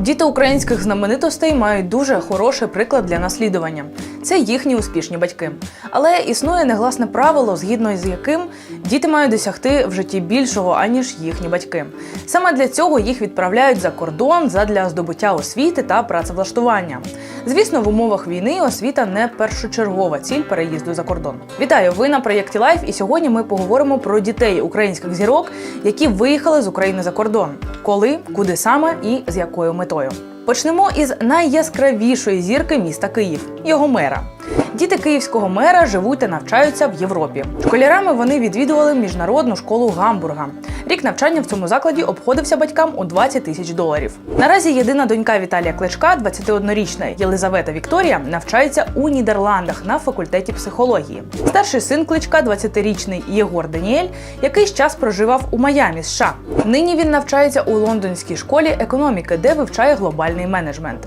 Діти українських знаменитостей мають дуже хороший приклад для наслідування. Це їхні успішні батьки. Але існує негласне правило, згідно з яким діти мають досягти в житті більшого, аніж їхні батьки. Саме для цього їх відправляють за кордон задля здобуття освіти та працевлаштування. Звісно, в умовах війни освіта не першочергова ціль переїзду за кордон. Вітаю! Ви на проєкті Лайф, і сьогодні ми поговоримо про дітей українських зірок, які виїхали з України за кордон. Коли, куди саме і з якою метою. Почнемо із найяскравішої зірки міста Київ його мера. Діти київського мера живуть та навчаються в Європі. Школярами вони відвідували міжнародну школу Гамбурга. Рік навчання в цьому закладі обходився батькам у 20 тисяч доларів. Наразі єдина донька Віталія Кличка, 21-річна Єлизавета Вікторія, навчається у Нідерландах на факультеті психології. Старший син Кличка, 20-річний Єгор Даніель, якийсь час проживав у Майамі, США. Нині він навчається у лондонській школі економіки, де вивчає глобальний менеджмент.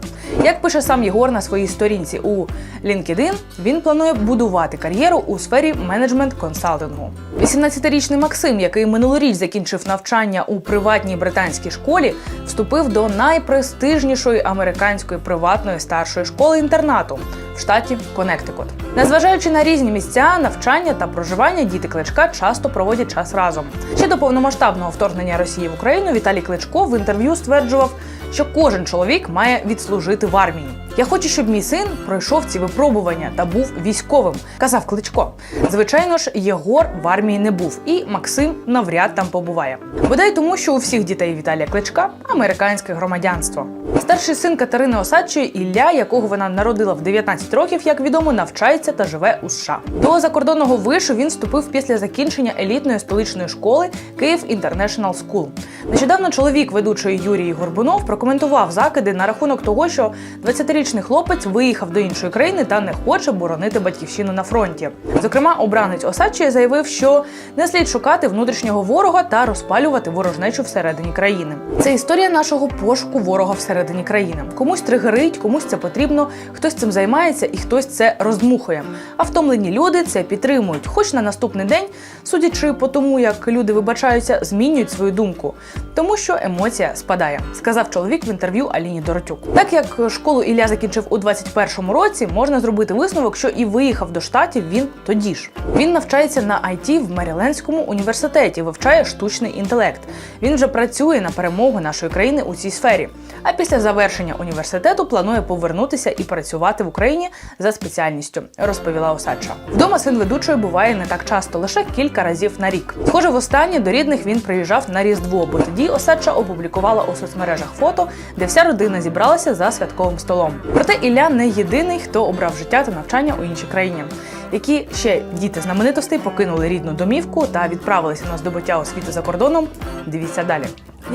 Як пише сам Єгор на своїй сторінці у LinkedIn, він планує будувати кар'єру у сфері менеджмент консалтингу. 18-річний Максим, який минулоріч закінчив навчання у приватній британській школі, вступив до найпрестижнішої американської приватної старшої школи інтернату в штаті Коннектикут. Незважаючи на різні місця, навчання та проживання, діти Кличка часто проводять час разом. Ще до повномасштабного вторгнення Росії в Україну Віталій Кличко в інтерв'ю стверджував, що кожен чоловік має відслужити в армії. Я хочу, щоб мій син пройшов ці випробування та був військовим, казав Кличко. Звичайно ж, Єгор в армії не був, і Максим навряд там побуває. Бодай тому, що у всіх дітей Віталія Кличка американське громадянство. Старший син Катерини Осадчої Ілля, якого вона народила в 19 років, як відомо, навчається та живе у США. До закордонного вишу він вступив після закінчення елітної столичної школи Київ International School. Нещодавно чоловік ведучої Юрій Горбунов прокоментував закиди на рахунок того, що 20-річний хлопець виїхав до іншої країни та не хоче боронити батьківщину на фронті. Зокрема, обранець Осадчої заявив, що не слід шукати внутрішнього ворога та розпалювати ворожнечу всередині країни. Це історія нашого пошуку ворога всередині країни. Комусь тригерить, комусь це потрібно, хтось цим займається і хтось це роздмухує. А втомлені люди це підтримують. Хоч на наступний день, судячи по тому, як люди вибачаються, змінюють свою думку, тому що емоція спадає, сказав чоловік в інтерв'ю Аліні Доротюк. Так як школу Ілля закінчив у 21-му році, можна зробити висновок, що і виїхав до штатів він тоді ж. Він навчається на IT в Мерілендському університеті, вивчає штучний інтелект. Він вже працює на перемогу нашої країни у цій сфері. А після завершення університету планує повернутися і працювати в Україні за спеціальністю, розповіла Осадча. Вдома син ведучої буває не так часто, лише кілька разів на рік. Схоже, востаннє до рідних він приїжджав на Різдво, бо тоді Осадча опублікувала у соцмережах фото, де вся родина зібралася за святковим столом. Проте Ілля не єдиний, хто обрав життя та навчання у іншій країні. Які ще діти знаменитостей покинули рідну домівку та відправилися на здобуття освіти за кордоном? Дивіться далі.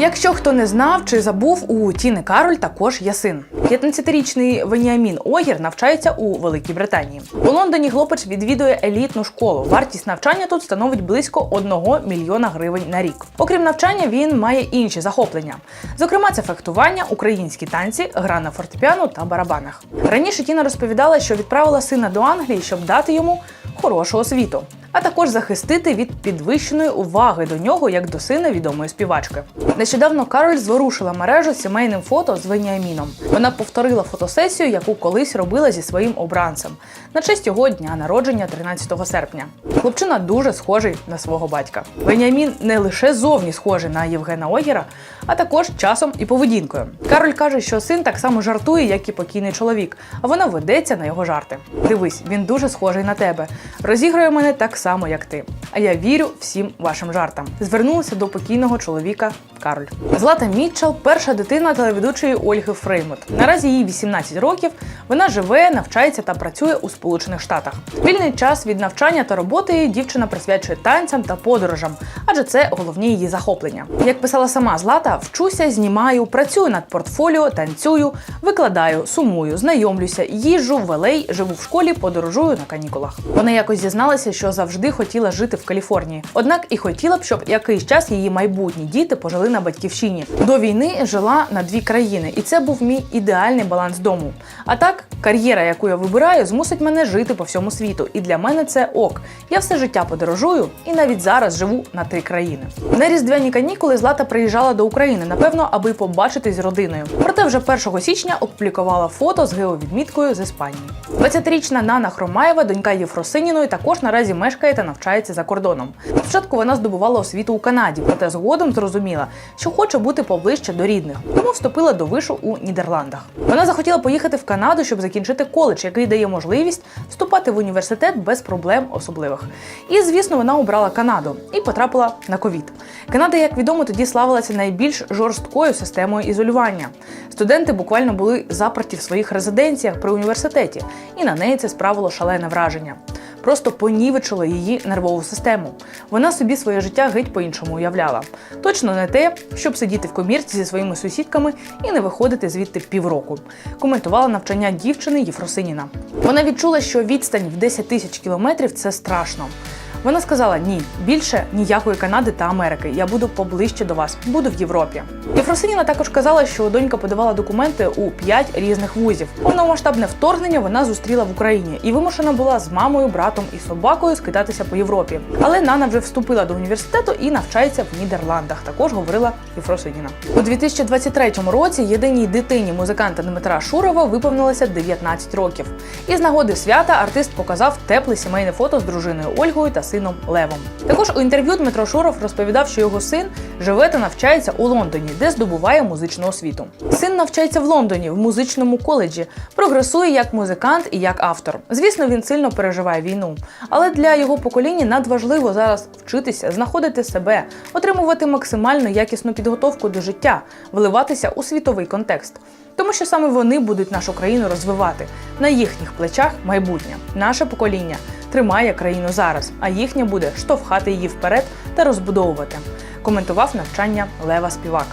Якщо хто не знав чи забув, у Тіни Кароль також є син. 15-річний Веніамін Огір навчається у Великій Британії. У Лондоні хлопець відвідує елітну школу. Вартість навчання тут становить близько 1 мільйона гривень на рік. Окрім навчання, він має інші захоплення. Зокрема, це фехтування, українські танці, гра на фортепіано та барабанах. Раніше Тіна розповідала, що відправила сина до Англії, щоб дати йому хорошу освіту. А також захистити від підвищеної уваги до нього як до сина відомої співачки. Нещодавно Кароль зворушила мережу сімейним фото з Веніаміном. Вона повторила фотосесію, яку колись робила зі своїм обранцем на честь його дня народження 13 серпня. Хлопчина дуже схожий на свого батька. Веніамін не лише зовні схожий на Євгена Огіра, а також часом і поведінкою. Кароль каже, що син так само жартує, як і покійний чоловік, а вона ведеться на його жарти. Дивись, він дуже схожий на тебе. Розігрує мене так само, як ти. А я вірю всім вашим жартам. Звернулася до покійного чоловіка Кароль. Злата Мітчел перша дитина телеведучої Ольги Фреймут. Наразі їй 18 років. Вона живе, навчається та працює у Сполучених Штатах. Вільний час від навчання та роботи дівчина присвячує танцям та подорожам, адже це головні її захоплення. Як писала сама Злата, вчуся, знімаю, працюю над портфоліо, танцюю, викладаю, сумую, знайомлюся, їжджу в Елей, живу в школі, подорожую на канікулах. Вона якось зізналася, що завдання завжди хотіла жити в Каліфорнії. Однак і хотіла б, щоб якийсь час її майбутні діти пожили на батьківщині. До війни жила на дві країни, і це був мій ідеальний баланс дому. А так, кар'єра, яку я вибираю, змусить мене жити по всьому світу. І для мене це ок. Я все життя подорожую і навіть зараз живу на три країни. На різдвяні канікули Злата приїжджала до України, напевно, аби побачитись з родиною. Проте вже 1 січня опублікувала фото з геовідміткою з Іспанії. 20-річна Нана Хромаєва, донька Єфросиніної, також наразі мешкає та навчається за кордоном. Спочатку вона здобувала освіту у Канаді, проте згодом зрозуміла, що хоче бути поближче до рідних, тому вступила до вишу у Нідерландах. Вона захотіла поїхати в Канаду, щоб закінчити коледж, який дає можливість вступати в університет без проблем особливих. І звісно, вона обрала Канаду і потрапила на ковід. Канада, як відомо, тоді славилася найбільш жорсткою системою ізолювання. Студенти буквально були заперті в своїх резиденціях при університеті, і на неї це справило шалене враження. Просто понівечила її нервову систему. Вона собі своє життя геть по-іншому уявляла. Точно не те, щоб сидіти в комірці зі своїми сусідками і не виходити звідти півроку. Коментувала навчання дівчини Єфросиніна. Вона відчула, що відстань в 10 тисяч кілометрів це страшно. Вона сказала: ні, більше ніякої Канади та Америки. Я буду поближче до вас, буду в Європі. Єфросиніна також казала, що донька подавала документи у п'ять різних вузів. Повномасштабне вторгнення вона зустріла в Україні і вимушена була з мамою, братом і собакою скитатися по Європі. Але Нана вже вступила до університету і навчається в Нідерландах. Також говорила Єфросиніна. У 2023 році єдиній дитині музиканта Дмитра Шурова виповнилося 19 років. І з нагоди свята артист показав тепле сімейне фото з дружиною Ольгою та сином Левом. Також у інтерв'ю Дмитро Шуров розповідав, що його син живе та навчається у Лондоні, де здобуває музичну освіту. Син навчається в Лондоні в музичному коледжі, прогресує як музикант і як автор. Звісно, він сильно переживає війну, але для його покоління надважливо зараз вчитися, знаходити себе, отримувати максимально якісну підготовку до життя, вливатися у світовий контекст. Тому що саме вони будуть нашу країну розвивати на їхніх плечах майбутнє. Наше покоління тримає країну зараз, а їхнє буде штовхати її вперед та розбудовувати. Коментував навчання Лева Співак.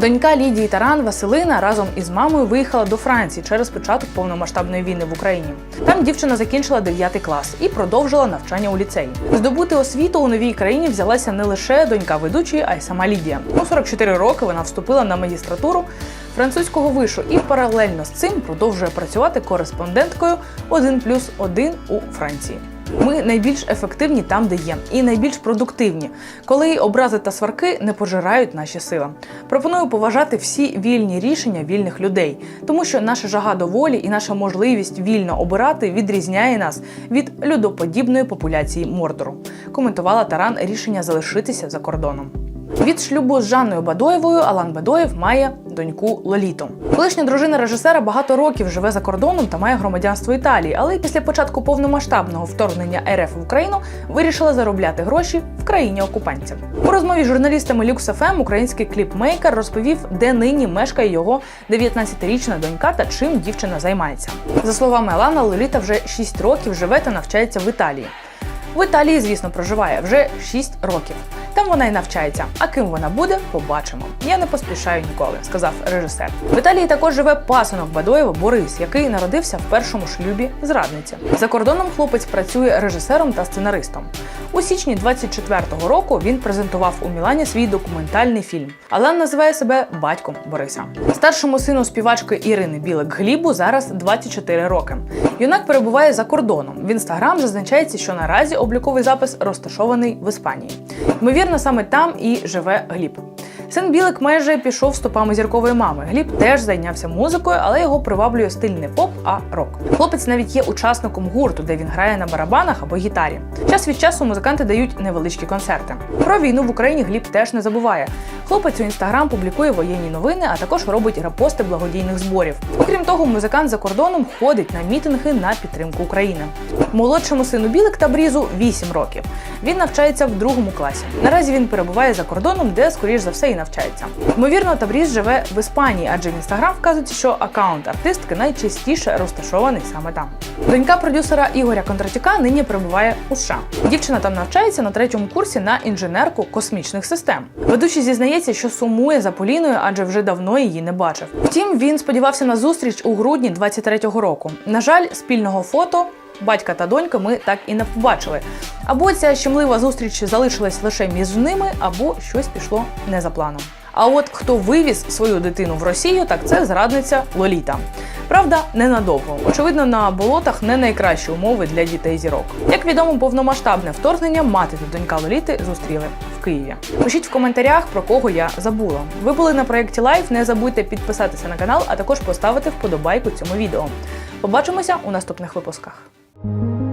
Донька Лідії Таран Василина разом із мамою виїхала до Франції через початок повномасштабної війни в Україні. Там дівчина закінчила 9 клас і продовжила навчання у ліцеї. Здобути освіту у новій країні взялася не лише донька ведучої, а й сама Лідія. У 44 роки вона вступила на магістратуру французького вишу і паралельно з цим продовжує працювати кореспонденткою 1 плюс 1 у Франції. Ми найбільш ефективні там, де є, і найбільш продуктивні, коли образи та сварки не пожирають наші сили. Пропоную поважати всі вільні рішення вільних людей, тому що наша жага до волі і наша можливість вільно обирати відрізняє нас від людоподібної популяції Мордору. Коментувала Таран рішення залишитися за кордоном. Від шлюбу з Жанною Бадоєвою Алан Бадоєв має доньку Лоліту. Колишня дружина режисера багато років живе за кордоном та має громадянство Італії, але після початку повномасштабного вторгнення РФ в Україну вирішила заробляти гроші в країні окупантів. У розмові з журналістами LuxFM український кліпмейкер розповів, де нині мешкає його 19-річна донька та чим дівчина займається. За словами Алана, Лоліта вже 6 років живе та навчається в Італії. В Італії, звісно, проживає вже 6 років. Там вона і навчається. А ким вона буде, побачимо. Я не поспішаю ніколи, сказав режисер. В Італії також живе пасинок Бадоєва Борис, який народився в першому шлюбі зрадниці. За кордоном хлопець працює режисером та сценаристом. У січні 24-го року він презентував у Мілані свій документальний фільм. Алан називає себе батьком Бориса. Старшому сину співачки Ірини Білик Глібу зараз 24 роки. Юнак перебуває за кордоном. В інстаграм зазначається, що наразі обліковий запис розташований в Іспанії. Ймовірно, саме там і живе Гліб. Син Білик майже пішов стопами зіркової мами. Гліб теж зайнявся музикою, але його приваблює стиль не поп, а рок. Хлопець навіть є учасником гурту, де він грає на барабанах або гітарі. Час від часу музиканти дають невеличкі концерти. Про війну в Україні Гліб теж не забуває. Хлопець у інстаграм публікує воєнні новини, а також робить репости благодійних зборів. Окрім того, музикант за кордоном ходить на мітинги на підтримку України. Молодшому сину Білик та Брізу 8 років. Він навчається в другому класі. Наразі він перебуває за кордоном, де, скоріш за все, і навчається. Ймовірно, Табріз живе в Іспанії, адже в інстаграм вказується, що аккаунт артистки найчастіше розташований саме там. Донька продюсера Ігоря Кондратюка нині перебуває у США. Дівчина там навчається на третьому курсі на інженерку космічних систем. Ведучий зізнається, що сумує за Поліною, адже вже давно її не бачив. Втім, він сподівався на зустріч у грудні 23-го року. На жаль, спільного фото Батька та доньки ми так і не побачили. Або ця щемлива зустріч залишилась лише між ними, або щось пішло не за планом. А от хто вивіз свою дитину в Росію, так це зрадниця Лоліта. Правда, ненадовго. Очевидно, на болотах не найкращі умови для дітей зірок. Як відомо, повномасштабне вторгнення мати та донька Лоліти зустріли в Києві. Пишіть в коментарях, про кого я забула. Ви були на проєкті Лайф. Не забудьте підписатися на канал, а також поставити вподобайку цьому відео. Побачимося у наступних випусках. thank you.